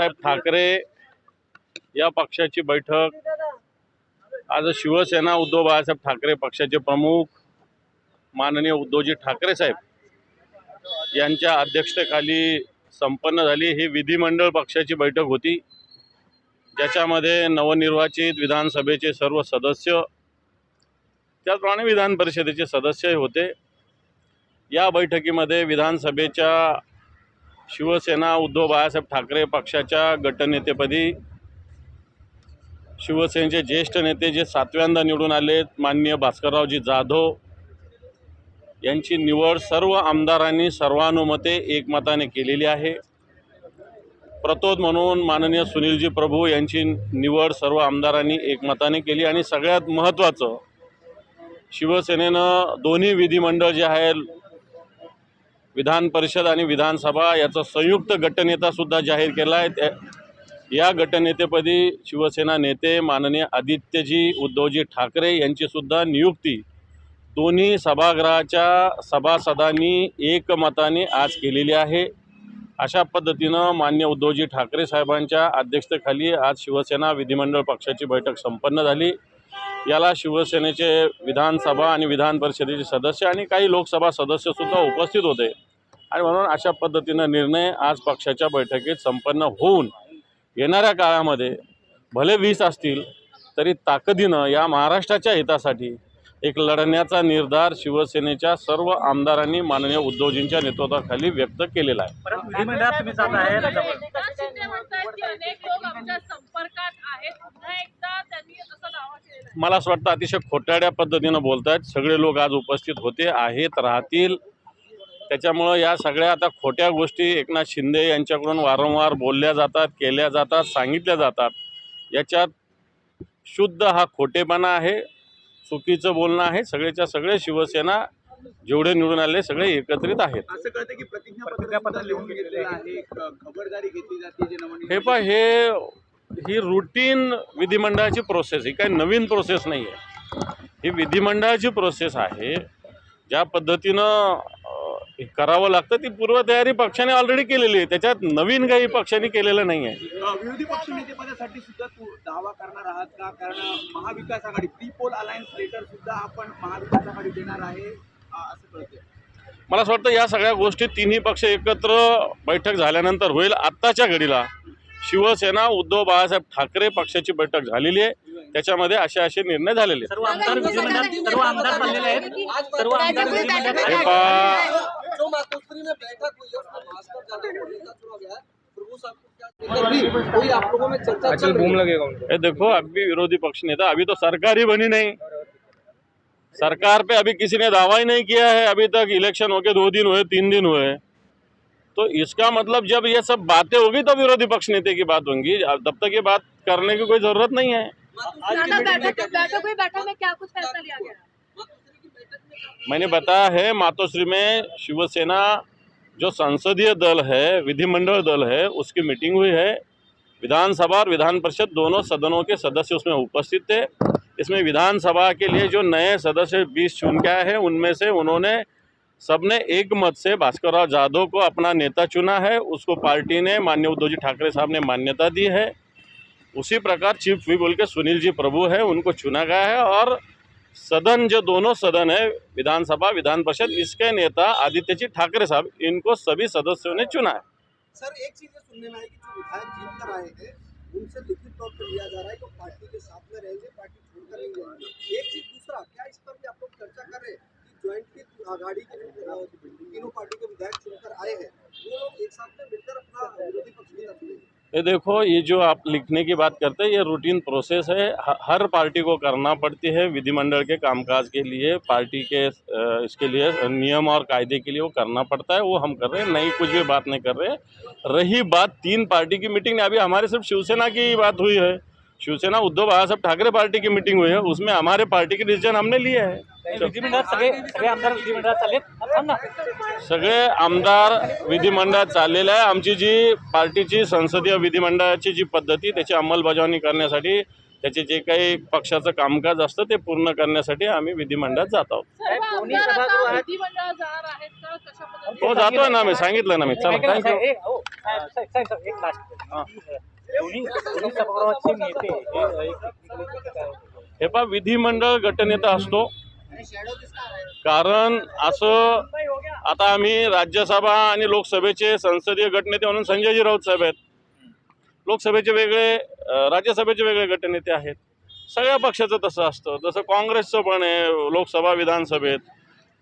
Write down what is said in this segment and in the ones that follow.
बाळासाहेब ठाकरे या पक्षाची बैठक. आज शिवसेना उद्धव बाळासाहेब ठाकरे पक्षाचे प्रमुख माननीय उद्धवजी ठाकरे साहेब यांच्या अध्यक्षतेखाली संपन्न झाली. ही विधिमंडळ पक्षाची बैठक होती. ज्याच्यामध्ये नवनिर्वाचित विधानसभेचे सर्व सदस्य त्याचप्रमाणे विधान परिषदेचे सदस्य होते. या बैठकीमध्ये विधानसभेच्या शिवसेना उद्धव बाळासाहेब ठाकरे पक्षाच्या गटनेतेपदी शिवसेनेचे ज्येष्ठ नेते जे सातव्यांदा निवडून आलेत माननीय भास्कररावजी जाधव यांची निवड सर्व आमदारांनी सर्वानुमते एकमताने केलेली आहे. प्रतोद म्हणून माननीय सुनीलजी प्रभू यांची निवड सर्व आमदारांनी एकमताने केली आणि सगळ्यात महत्त्वाचं शिवसेनेनं दोन्ही विधिमंडळ जे आहे विधान परिषद आणि विधानसभा याचा संयुक्त गटनेतासुद्धा जाहीर केला आहे. त्या या गटनेतेपदी शिवसेना नेते माननीय आदित्यजी उद्धवजी ठाकरे यांचीसुद्धा नियुक्ती दोन्ही सभागृहाच्या सभासदांनी एकमताने आज केलेली आहे. अशा पद्धतीनं मान्य उद्धवजी ठाकरे साहेबांच्या अध्यक्षतेखाली आज शिवसेना विधिमंडळ पक्षाची बैठक संपन्न झाली. याला शिवसेनेचे विधानसभा आणि विधान परिषदेचे सदस्य आणि काही लोकसभा सदस्यसुद्धा उपस्थित होते. आणि म्हणून अशा पद्धतीनं निर्णय आज पक्षाच्या बैठकीत संपन्न होऊन येणाऱ्या काळामध्ये भले वीस असतील तरी ताकदीनं या महाराष्ट्राच्या हितासाठी एक लढण्याचा निर्धार शिवसेनेच्या सर्व आमदारांनी माननीय उद्धवजींच्या नेतृत्वाखाली व्यक्त केलेला आहे. मला असं वाटतं अतिशय खोटाड्या पद्धतीनं बोलत आहेत सगळे लोक आज उपस्थित होते आहेत राहतील. त्याच्यामुळं या सगळ्या आता खोट्या गोष्टी एकनाथ शिंदे यांच्याकडून वारंवार बोलल्या जातात केल्या जातात सांगितल्या जातात. याच्यात शुद्ध हा खोटेपणा आहे चुकीचं बोलणं आहे. सगळेच्या सगळे शिवसेना जेवढे निवडून आले सगळे एकत्रित आहेत. हे पण हे ही रुटीन विधिमंडळाची प्रोसेस ही काही नवीन प्रोसेस नाही आहे. ही विधिमंडळाची प्रोसेस आहे. ज्या पद्धतीनं करावं लागतं ती पूर्वतयारी पक्षाने ऑलरेडी केलेली आहे. त्याच्यात नवीन काही पक्षाने केलेलं नाही आहे. विरोधी पक्ष नेतेपदासाठी सुद्धा तू दावा करणार आहात का? कारण महाविकास आघाडी प्री पोल अलायन्स लेटर सुद्धा आपण महाविकास आघाडी देणार आहे असं कळतंय. मला असं वाटतं या सगळ्या गोष्टी तिन्ही पक्ष एकत्र बैठक झाल्यानंतर होईल. आत्ताच्या घडीला शिवसेना उद्धव बाळासाहेब ठाकरे पक्षाची बैठक झालेली आहे त्याच्यामध्ये असे असे निर्णय झालेले आहेत सर्व आमदार विधिमंडळात सर्व आमदार चाललेले आहेत सर्व आमदार विधिमंडळात हे पहा जो मातोश्री में बैठक हुई है उसमें भास्कर जादव को नेता चुना गया है प्रभु साहब को क्या लेकर भी कोई आप लोगों में चर्चा चल रही है ये देखो अभी विरोधी पक्ष नेता अभी तो सरकार ही बनी नहीं सरकार पे अभी किसी ने दावा ही नहीं किया है अभी तक इलेक्शन होके दो दिन हुए तीन दिन हुए तो इसका मतलब जब ये सब बातें होगी तो विरोधी पक्ष नेता की बात होंगी। तब तक ये बात करने की कोई ज़रूरत नहीं है। मैंने बताया है मातोश्री में शिवसेना जो संसदीय दल है विधिमंडल दल है उसकी मीटिंग हुई है। विधानसभा और विधान परिषद दोनों सदनों के सदस्य उसमें उपस्थित थे। इसमें विधानसभा के लिए जो नए सदस्य बीस चुन के आए हैं उनमें से उन्होंने सबने एक मत से भास्करराव जाधव को अपना नेता चुना है। उसको पार्टी ने मान्य उद्धव जी ठाकरे साहब ने मान्यता दी है। उसी प्रकार चीफ वी बोल के सुनील जी प्रभु है, उनको चुना गया है और सदन जो दोनों सदन है, विधानसभा, विधान परिषद, इसके नेता आदित्य जी ठाकरे साहब, इनको सभी सदस्यों ने चुना है। सर, एक चीज़ सुनने में आई कि जो विधायक जीत कर आए हैं, उनसे लिखित तौर पर लिया जा रहा है कि पार्टी के साथ में रहेंगे, पार्टी छोड़कर नहीं जाएँगे। एक चीज़ दूसरा, क्या इस पर भी आप लोग चर्चा कर रहे हैं? कि ज्वाइंट आघाड़ी के तीनों पार्टी के विधायक चुनकर आए हैं। वो लोग एक साथ में मिलकर अपना विरोधी पक्ष नेता चुनेंगे ये देखो ये जो आप लिखने की बात करते हैं ये रूटीन प्रोसेस है। हर पार्टी को करना पड़ती है विधिमंडल के कामकाज के लिए पार्टी के इसके लिए नियम और कायदे के लिए वो करना पड़ता है वो हम कर रहे हैं नई कुछ भी बात नहीं कर रहे हैं। रही बात तीन पार्टी की मीटिंग नहीं, अभी हमारे सिर्फ़ शिवसेना की बात हुई है। शिवसेना उद्धव बाळासाहेब ठाकरे पार्टी की मीटिंग हुई है उसमें हमारे पार्टी के डिसीजन हमने लिए है सगळे आमदार विधिमंडळात चाललेले आहे आमची जी पार्टीची संसदीय विधिमंडळाची जी पद्धती त्याची अंमलबजावणी करण्यासाठी त्याचे जे काही पक्षाचं कामकाज असतं ते पूर्ण करण्यासाठी आम्ही विधिमंडळात जात आहोत हो जातोय ना मी सांगितलं ना मी चला थँक्यू दोन्ही दोन्ही सभागृहाचे नेते हे एक- हे पहा विधिमंडळ गटनेता असतो. कारण असं आता आम्ही राज्यसभा आणि लोकसभेचे संसदीय गटनेते म्हणून संजयजी राऊत साहेब आहेत. लोकसभेचे वेगळे राज्यसभेचे वेगळे गटनेते आहेत. सगळ्या पक्षाचं तसं असतं. जसं काँग्रेसचं पण आहे लोकसभा विधानसभेत.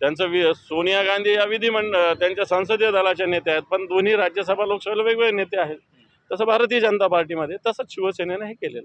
त्यांचं वि सोनिया गांधी या विधिमंडळ त्यांच्या संसदीय दलाच्या नेते आहेत. पण दोन्ही राज्यसभा लोकसभेला वेगवेगळे नेते आहेत. तसं भारतीय जनता पार्टीमध्ये तसंच शिवसेनेनं हे के.